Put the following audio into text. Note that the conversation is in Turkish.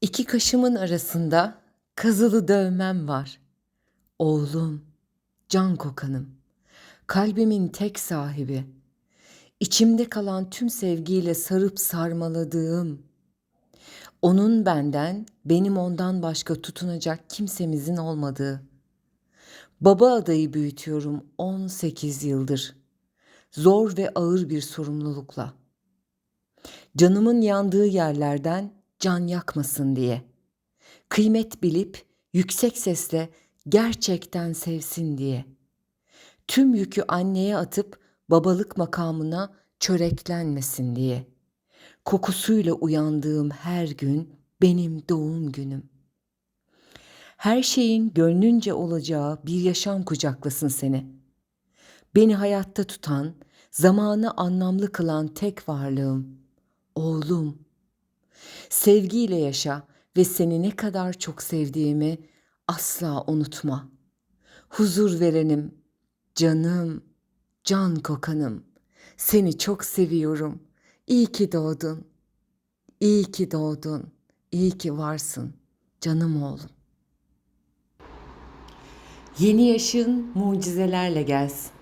İki kaşımın arasında kazılı dövmem var. Oğlum, can kokanım, kalbimin tek sahibi. İçimde kalan tüm sevgiyle sarıp sarmaladığım. Onun benden, benim ondan başka tutunacak kimsemizin olmadığı. Baba adayı büyütüyorum 18 yıldır. Zor ve ağır bir sorumlulukla. Canımın yandığı yerlerden can yakmasın diye. Kıymet bilip yüksek sesle gerçekten sevsin diye. Tüm yükü anneye atıp babalık makamına çöreklenmesin diye. Kokusuyla uyandığım her gün benim doğum günüm. Her şeyin gönlünce olacağı bir yaşam kucaklasın seni. Beni hayatta tutan, zamanı anlamlı kılan tek varlığım, oğlum. Sevgiyle yaşa ve seni ne kadar çok sevdiğimi asla unutma. Huzur verenim, canım, can kokanım. Seni çok seviyorum. İyi ki doğdun. İyi ki doğdun. İyi ki varsın. Canım oğlum. Yeni yaşın mucizelerle gelsin.